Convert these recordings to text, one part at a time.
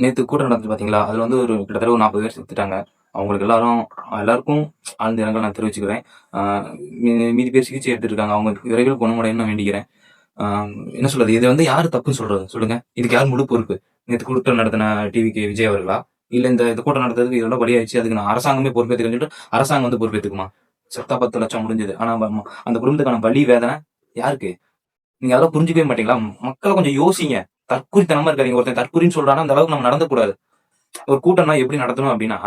நேத்து கூட்டம் நடந்துச்சு பாத்தீங்களா? அதுல வந்து ஒரு கிட்டத்தட்ட ஒரு நாற்பது பேர் செத்துட்டாங்க. அவங்களுக்கு எல்லாரும் எல்லாருக்கும் ஆழ்ந்த இரங்கல் நான் தெரிவிச்சுக்கிறேன். ஆஹ் மீதி பேர் சிகிச்சை எடுத்துருக்காங்க. அவங்க விரைவில் குணமடையணும்னு நான் வேண்டிக்கிறேன். ஆஹ் என்ன சொல்றது? இது வந்து யாரு தப்புன்னு சொல்றது? சொல்லுங்க. இதுக்கு யார் முழு பொறுப்பு? நேத்து கூட்டம் நடத்தின டிவிக்கு விஜய் அவர்களா? இல்ல இந்த இந்த கூட்டம் நடத்துறதுக்கு இதோட வழியாயிடுச்சு அதுக்கு நான் அரசாங்கமே பொறுப்பேற்றுக்கன்னு சொல்லிட்டு அரசாங்கம் வந்து பொறுப்பேற்றுக்குமா செத்தா பத்து லட்சம் முடிஞ்சது. ஆனா அந்த குடும்பத்துக்கான வலி வேதனை யாருக்கு? நீங்க அதெல்லாம் புரிஞ்சுக்கவே மாட்டீங்களா? மக்களை கொஞ்சம் யோசிங்க. தற்குறித்தனமா இருக்காதீங்க. ஒருத்தன் தற்குறின்னு சொல்றானா அந்த அளவுக்கு நம்ம நடந்தக்கூடாது. ஒரு கூட்டம்னா எப்படி நடத்தணும் அப்படின்னா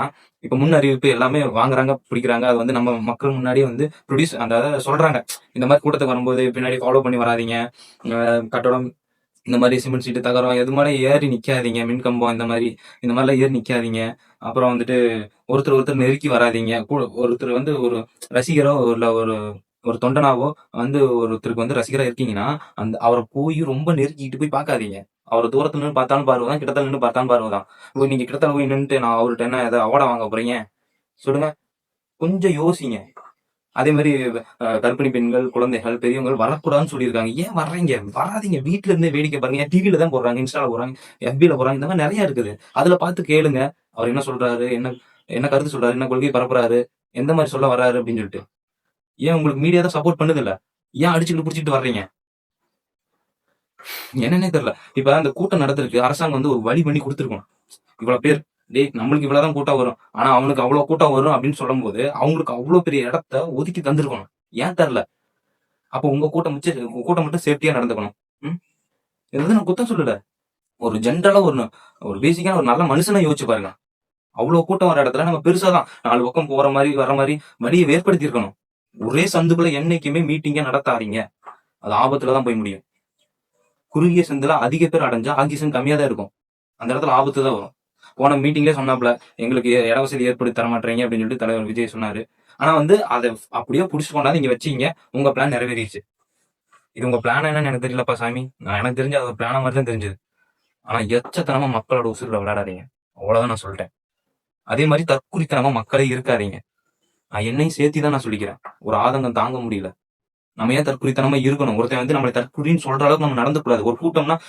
இப்ப முன் அறிவிப்பு எல்லாமே வாங்குறாங்க பிடிக்கிறாங்க. அது வந்து நம்ம மக்கள் முன்னாடியே வந்து ப்ரொடியூஸ் அந்த அதாவது சொல்றாங்க. இந்த மாதிரி கூட்டத்துக்கு வரும்போது பின்னாடி ஃபாலோ பண்ணி வராதீங்க. அஹ் கட்டடம் இந்த மாதிரி சிமெண்ட் சீட்டு தகரம் எது மாதிரி ஏறி நிக்காதீங்க. மின்கம்பம் இந்த மாதிரி இந்த மாதிரிலாம் ஏறி நிக்காதீங்க. அப்புறம் வந்துட்டு ஒருத்தர் ஒருத்தர் நெருக்கி வராதீங்க. ஒருத்தர் வந்து ஒரு ரசிகரோ இல்ல ஒரு ஒரு தொண்டனாவோ வந்து ஒருத்தருக்கு வந்து ரசிகரா இருக்கீங்கன்னா அந்த அவரை போய் ரொம்ப நெருக்கிட்டு போய் பார்க்காதீங்க. அவர் தூரத்துல நின்று பார்த்தாலும் பார்வைதான் கிட்டத்தல நின்று பார்த்தாலும் பார்வைதான் இப்போ நீங்க கிட்டத்தல போய் நின்றுட்டு நான் அவர்கிட்ட என்ன ஏதாவது அவார்டா வாங்க போறீங்க? சொல்லுங்க. கொஞ்சம் யோசிங்க. அதே மாதிரி கர்ப்பிணி பெண்கள் குழந்தைகள் பெரியவங்க வரக்கூடாதுன்னு சொல்லியிருக்காங்க. ஏன் வர்றீங்க? வராதீங்க. வீட்ல இருந்தே வேடிக்கை பாருங்க. டிவில தான் போடுறாங்க இன்ஸ்டால போடுறாங்க எஃபில போடுறாங்க. இந்த மாதிரி நிறைய இருக்குது. அதுல பார்த்து கேளுங்க. அவர் என்ன சொல்றாரு? என்ன என்ன கருத்து சொல்றாரு? என்ன கொள்கை பரப்புறாரு? எந்த மாதிரி சொல்ல வர்றாரு அப்படின்னு சொல்லிட்டு. ஏன் உங்களுக்கு மீடியா தான் சப்போர்ட் பண்ணுது இல்ல ஏன் அடிச்சுட்டு பிடிச்சிட்டு வர்றீங்க? என்னன்னே தெரியல. இப்ப அந்த கூட்டம் நடத்திருக்கு அரசாங்கம் வந்து ஒரு வழி பண்ணி கொடுத்துருக்கணும். இவ்வளவு பேர் டேய் நம்மளுக்கு இவ்வளவுதான் கூட்டம் வரும். ஆனா அவனுக்கு அவ்வளவு கூட்டம் வரும் அப்படின்னு சொல்லும் போது அவங்களுக்கு அவ்வளவு பெரிய இடத்த ஒதுக்கி தந்திருக்கணும். ஏன் தெரியல? அப்ப உங்க கூட்டம் மிச்ச உங்க கூட்டம் மட்டும் சேஃப்டியா நடந்துக்கணும். ம்? இது வந்து நான் குத்தம் சொல்லல. ஒரு ஜென்ரலா ஒரு ஒரு பேசிக்கான ஒரு நல்ல மனுஷனா யோசிச்சு பாருங்க. அவ்வளவு கூட்டம் வர இடத்துல நம்ம பெருசா தான் நாலு பக்கம் போற மாதிரி வர மாதிரி வழியை ஏற்படுத்தி இருக்கணும் ஒரே சந்துக்குள்ள என்னைக்குமே மீட்டிங்க நடத்தாதீங்க. அது ஆபத்துல தான் போய் முடியும். குறுகிய சந்துல அதிக பேர் அடைஞ்சா ஆக்சிஜன் கம்மியா தான் இருக்கும். அந்த இடத்துல ஆபத்து தான் வரும். போன மீட்டிங்லேயே சொன்னாப்ல எங்களுக்கு இட வசதி ஏற்படுத்தி தர மாட்டீங்க அப்படின்னு சொல்லிட்டு தலைவர் விஜய் சொன்னாரு. ஆனா வந்து அதை அப்படியே புடிச்சு கொண்டாந்து இங்க வச்சீங்க உங்க பிளான் நிறைவேறிடுச்சு. இது உங்க பிளான் என்னன்னு எனக்கு தெரியலப்பா சாமி. நான் எனக்கு தெரிஞ்ச அது பிளான மாதிரி தான் தெரிஞ்சது. ஆனா எச்சத்தனமா மக்களோட உசுரில் விளையாடாதீங்க. அவ்வளவுதான் நான் சொல்லிட்டேன். அதே மாதிரி தற்குறித்தனமா மக்களே இருக்காதீங்க. என்னையும் சேர்த்து தான் நான் சொல்லிக்கிறேன். ஒரு ஆதங்கம் தாங்க முடியல. நம்ம ஏன் தற்குறித்தனமா இருக்கணும்? ஒருத்தன் வந்து நம்மளை தற்குறின்னு சொல்ற அளவுக்கு நம்ம நடந்துக்கூடாது ஒரு கூட்டம்னா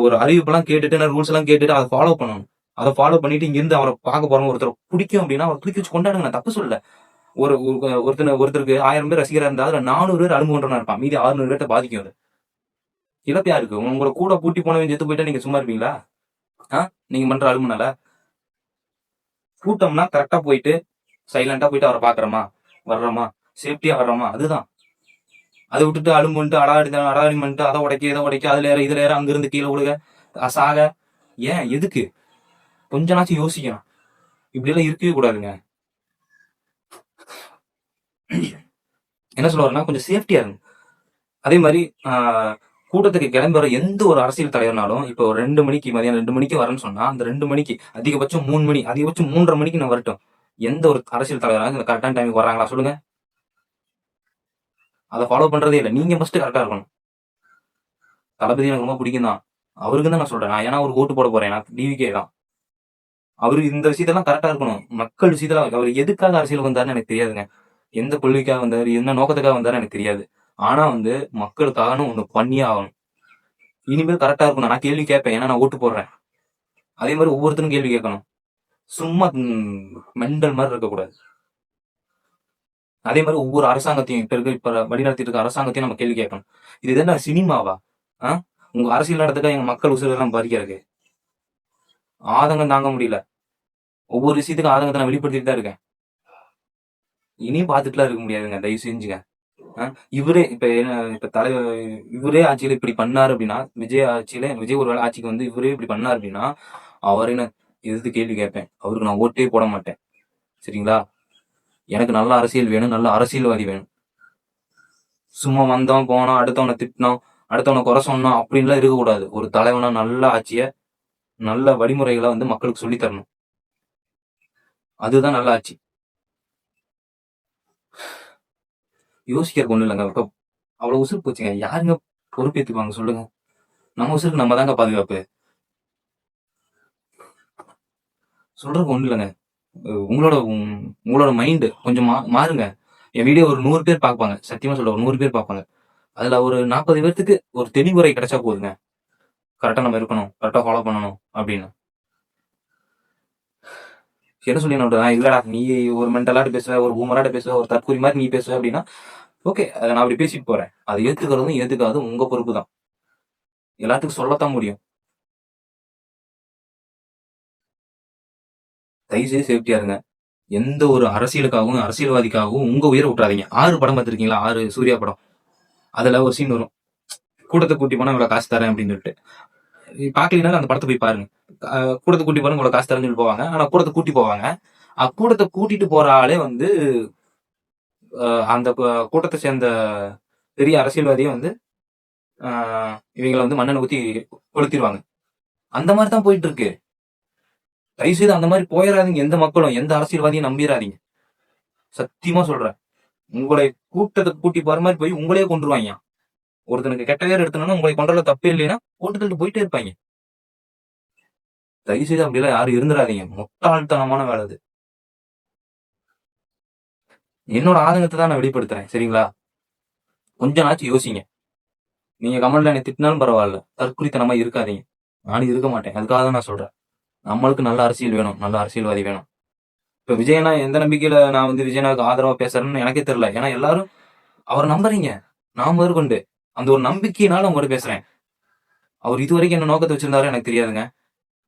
ஒரு அறிவிப்பெல்லாம் கேட்டுட்டு ரூல்ஸ் எல்லாம் கேட்டுட்டு அதை ஃபாலோ பண்ணணும். அதை ஃபாலோ பண்ணிட்டு இங்க இருந்து அவரை பார்க்க போறோம் ஒருத்தர் பிடிக்கும் அப்படின்னா அவரை தூக்கி வச்சு கொண்டாடுங்க. நான் தப்பு சொல்லல. ஒரு ஒரு- ஒருத்தருக்கு ஆயிரம் பேர் ரசிகரா இருந்தா அதுல நானூறு பேர் அனுபவம் இருப்பான். மீதி ஆறுநூறு பேர்ட்ட பாதிக்கும் அது. இழப்பியா இருக்கு உங்களை கூட பூட்டி போனவன் செத்து போயிட்டா நீங்க சும்மா இருப்பீங்களா? ஆ? நீங்க பண்ற அலுமனால கூட்டம்னா கரெக்டா போயிட்டு சைலண்டா போயிட்டு அவரை பாக்குறோமா வர்றோமா? சேஃப்டியா வர்றோமா? அதுதான். அதை விட்டுட்டு அலும்புன்ட்டு அடாடி அடாடி பண்ணிட்டு அதை உடைக்க இதை உடைக்க அதுல ஏற இதுல ஏற அங்கிருந்து கீழே விழுக. அசாக ஏன்? எதுக்கு? கொஞ்ச நாச்சும் யோசிக்கணும். இப்படி எல்லாம் இருக்கவே கூடாதுங்க. என்ன சொல்ல கொஞ்சம் சேஃப்டியா இருங்க. அதே மாதிரி ஆஹ், கூட்டத்துக்கு கிளம்பி வர எந்த ஒரு அரசியல் தலைவர்னாலும் இப்போ ஒரு ரெண்டு மணிக்கு மதியானம் ரெண்டு மணிக்கு வரேன்னு சொன்னா அந்த ரெண்டு மணிக்கு அதிகபட்சம் மூணு மணி அதிகபட்சம் மூன்றரை மணிக்கு நான் வரட்டும். எந்த ஒரு அரசியல் தலைவராக இந்த கரெக்டான டைமுக்கு வராங்களா சொல்லுங்க. அதை ஃபாலோ பண்றதே இல்லை. நீங்க ஃபர்ஸ்ட் கரெக்டா இருக்கணும். தளபதி எனக்கு ரொம்ப பிடிக்கும் தான் அவருக்கு தான் நான் சொல்றேன். நான் ஏன்னா ஒரு ஓட்டு போட போறேன். நான் டிவிக்கே தான். அவரு இந்த விஷயத்தெல்லாம் கரெக்டா இருக்கணும். மக்கள் விஷயத்துல அவர் எதுக்காக அரசியல் வந்தாருன்னு எனக்கு தெரியாதுங்க. எந்த கொள்கைக்காக வந்தாரு என்ன நோக்கத்துக்காக வந்தாரு எனக்கு தெரியாது. ஆனா வந்து மக்களுக்காகனு ஒண்ணு பண்ணியே ஆகணும். இனிமேல் கரெக்டா இருக்கணும். நான் கேள்வி கேட்பேன். ஏன்னா நான் ஓட்டு போடுறேன். அதே மாதிரி ஒவ்வொருத்தரும் கேள்வி கேட்கணும். சும்மா மெண்டல் மாதிரி இருக்கக்கூடாது. அதே மாதிரி ஒவ்வொரு அரசாங்கத்தையும் இப்ப இருக்க இப்ப வழிநடத்திட்டு இருக்க அரசாங்கத்தையும் நம்ம கேள்வி கேட்கணும். இது என்ன சினிமாவா? ஆஹ் உங்க அரசியல் நடத்துக்க எங்க மக்கள் உசுரெல்லாம் எல்லாம் பறிக்கிறது ஆதங்கம் தாங்க முடியல. ஒவ்வொரு விஷயத்துக்கும் ஆதங்கத்தை நான் வெளிப்படுத்திட்டு தான் இருக்கேன். இனியும் பார்த்துட்டுலாம் இருக்க முடியாதுங்க தயவு செஞ்சுங்க. இவரே இப்ப என்ன- இப்ப தலைவர் இவரே ஆட்சியில இப்படி பண்ணாரு அப்படின்னா விஜய் ஆட்சியில விஜய் ஒரு ஆட்சிக்கு வந்து இவரே இப்படி பண்ணாரு அப்படின்னா அவர் என்ன எதிர்த்து கேள்வி கேட்பேன். அவருக்கு நான் ஓட்டே போட மாட்டேன். சரிங்களா? எனக்கு நல்ல அரசியல் வேணும் நல்ல அரசியல்வாதி வேணும். சும்மா வந்தோம் போனோம் அடுத்தவனை திட்டினோம் அடுத்தவனை குறை சொன்னோம் அப்படின்லாம் இருக்கக்கூடாது. ஒரு தலைவனா நல்ல ஆட்சிய நல்ல வழிமுறைகளை வந்து மக்களுக்கு சொல்லி தரணும். அதுதான் நல்ல ஆட்சி. யோசிக்கிறதுக்கு ஒன்றும் இல்லைங்க. இப்ப அவ்வளவு உசுறு போச்சுங்க. யாருங்க பொறுப்பேற்றுக்குவாங்க சொல்லுங்க. நம்ம உசுருக்கு நம்ம தாங்க பாதுகாப்பு. சொல்றதுக்கு ஒண்ணு இல்லைங்க. உங்களோட உம், உங்களோட மைண்டு கொஞ்சம் மா- மாறுங்க. என் வீடியோ ஒரு நூறு பேர் பார்ப்பாங்க. சத்தியமா சொல்ல ஒரு நூறு பேர் பார்ப்பாங்க. அதுல ஒரு நாற்பது பேர்த்துக்கு ஒரு தெளிவுரை கிடைச்சா போதுங்க. கரெக்டா நம்ம இருக்கணும். கரெக்டா ஃபாலோ பண்ணணும் அப்படின்னு. என்ன சொல்லி நான் இல்லடா நீ ஒரு மென்டலாட்டு பேசுவ ஒரு பூமராட்ட பேசுவ ஒரு தற்கூரி மாதிரி நீ பேசுவ அப்படின்னா ஓகே அதை நான் அப்படி பேசிட்டு போறேன். அதை ஏத்துக்கிறதும் ஏத்துக்காதும் உங்க பொறுப்பு தான் எல்லாத்துக்கும் சொல்லத்தான் முடியும். தயவுசெய்து சேஃப்டியா இருங்க. எந்த ஒரு அரசியலுக்காகவும் அரசியல்வாதிக்காகவும் உங்க உயிரை விட்டுறாதீங்க. ஆறு படம் பார்த்துருக்கீங்களா? ஆறு சூர்யா படம். அதுல ஒரு சீன் வரும். கூட்டத்தை கூட்டி போனா இவ்வளவு காசு தரேன் அப்படின்னு சொல்லிட்டு. பாக்கலனாலும் அந்த படத்தை போய் பாருங்க. கூட்டத்தை கூட்டி போனா இவ்வளவு காசு தரேன்னு சொல்லி போவாங்க. ஆனா கூட்டத்தை கூட்டி போவாங்க. அஹ் கூட்டத்தை கூட்டிட்டு போற ஆளே வந்து அந்த கூட்டத்தை சேர்ந்த பெரிய அரசியல்வாதியை வந்து இவங்களை வந்து மண்ணெண்ணை ஊத்தி கொளுத்திடுவாங்க அந்த மாதிரி தான் போயிட்டு இருக்கு. தயவு செய்து அந்த மாதிரி போயிடாதீங்க எந்த மக்களும் எந்த அரசியல்வாதியும் நம்பிடாதீங்க சத்தியமா சொல்றேன். உங்களை கூட்டத்தை கூட்டி போற மாதிரி போய் உங்களையே கொண்டுருவாங்க ஒருத்தனுக்கு கெட்ட பேர் எடுத்தனா உங்களை கொண்டுல தப்பே இல்லைன்னா போட்டுக்கிட்டு போயிட்டே இருப்பாங்க தயவு செய்து அப்படிலாம் யாரும் இருந்துடாதீங்க முட்டாள்தனமான வேலை அது. என்னோட ஆதங்கத்தை தான் நான் வெளிப்படுத்துறேன். சரிங்களா? கொஞ்ச நாச்சும் யோசிங்க. நீங்க கமெண்ட்ல என்னை திட்டினாலும் பரவாயில்ல. தற்குறித்தனமா இருக்காதீங்க. நானும் இருக்க மாட்டேன். அதுக்காக தான் நான் சொல்றேன். நம்மளுக்கு நல்ல அரசியல் வேணும் நல்ல அரசியல்வாதி வேணும். இப்ப விஜயனா எந்த நம்பிக்கையில நான் வந்து விஜயனாவுக்கு ஆதரவா பேசுறேன்னு எனக்கே தெரியல. ஏன்னா எல்லாரும் அவர் நம்புறீங்க. நான் முதற்கொண்டு. அந்த ஒரு நம்பிக்கையினால உங்கள்கிட்ட பேசுறேன். அவர் இது வரைக்கும் என்ன நோக்கத்தை வச்சிருந்தாரோ எனக்கு தெரியாதுங்க.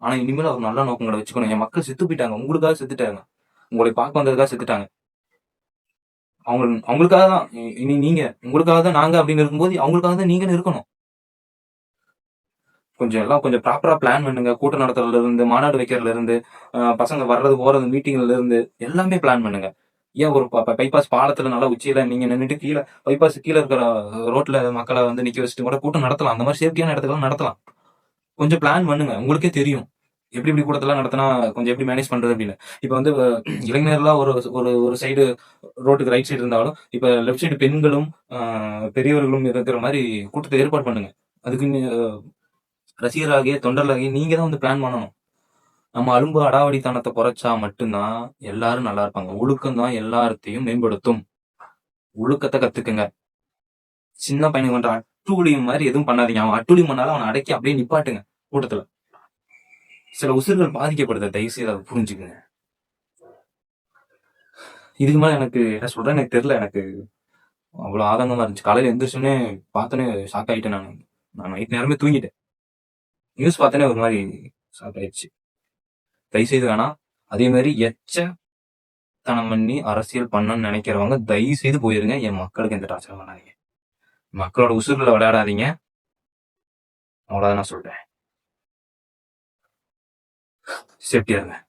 ஆனா இனிமேல் அவர் நல்ல நோக்கங்களை வச்சுக்கணும். என் மக்கள் செத்து போயிட்டாங்க உங்களுக்காக செத்துட்டாங்க. உங்களை பார்க்க வந்ததுக்காக செத்துட்டாங்க. அவங்க அவங்களுக்காக தான் இனி நீங்க உங்களுக்காக தான் நாங்க அப்படின்னு இருக்கும்போது அவங்களுக்காக தான் நீங்க இருக்கணும். கொஞ்சம் எல்லாம் கொஞ்சம் ப்ராப்பரா பிளான் பண்ணுங்க. கூட்டம் நடத்துறதுல இருந்து மாநாடு வைக்கிறதுல இருந்து பசங்க வர்றது போறது மீட்டிங்ல இருந்து எல்லாமே பிளான் பண்ணுங்க. ஏன் ஒரு பைபாஸ் பாலத்துல நல்லா உச்சியில நீங்க நின்னுட்டு கீழே பைபாஸ் கீழே இருக்கிற ரோட்ல மக்களை வந்து நிக்க வச்சுட்டு கூட கூட்டம் நடத்தலாம். அந்த மாதிரி சேஃப்டியான இடத்துல நடத்தலாம். கொஞ்சம் பிளான் பண்ணுங்க. உங்களுக்கே தெரியும். எப்படி இப்படி கூட்டத்தெல்லாம் நடத்தினா கொஞ்சம் எப்படி மேனேஜ் பண்றது அப்படின்னு. இப்போ வந்து இளைஞர்லாம் ஒரு ஒரு ஒரு சைடு ரோட்டுக்கு ரைட் சைடு இருந்தாலும் இப்போ லெஃப்ட் சைடு பெண்களும் பெரியவர்களும் இருக்கிற மாதிரி கூட்டத்தை ஏற்பாடு பண்ணுங்க. அதுக்கு ரசிகராகிய தொண்டர்களாகிய நீங்க தான் வந்து பிளான் பண்ணணும். நம்ம அலும்பு அடாவடித்தனத்தை குறைச்சா மட்டும்தான் எல்லாரும் நல்லா இருப்பாங்க. ஒழுக்கம் தான் எல்லாத்தையும் மேம்படுத்தும். ஒழுக்கத்தை கத்துக்குங்க. சின்ன பையனுக்கு பண்ற அட்டுழியம் மாதிரி எதுவும் பண்ணாதீங்க. அவன் அட்டுழியம் பண்ணாலும் அவனை அடக்கி அப்படியே நிப்பாட்டுங்க கூட்டத்துல. சில உசுர்கள் பாதிக்கப்படுது. தயவு செய்து அதை புரிஞ்சுக்குங்க. இதுக்கு மேல எனக்கு என்ன சொல்றேன் எனக்கு தெரியல. எனக்கு அவ்வளவு ஆதங்கமா இருந்துச்சு. காலையில எந்திரிச்சோன்னே பார்த்தோன்னே ஷாக் ஆயிட்டேன் நான். நான் நைட் நேரமே தூங்கிட்டேன். நியூஸ் பார்த்தோன்னே ஒரு மாதிரி ஸ்டார்ட் ஆயிடுச்சு. தயவு செய்து வேணாம். அதே மாதிரி எச்ச தனம் பண்ணி அரசியல் பண்ணணும்னு நினைக்கிறவங்க தயவு செய்து போயிருங்க. என் மக்களுக்கு எந்த டார்ச்சர் பண்ணாதீங்க. மக்களோட உசுர்களை விளையாடாதீங்க. அவ்வளோதான் நான் சொல்றேன். சேஃப்டியா இருங்க.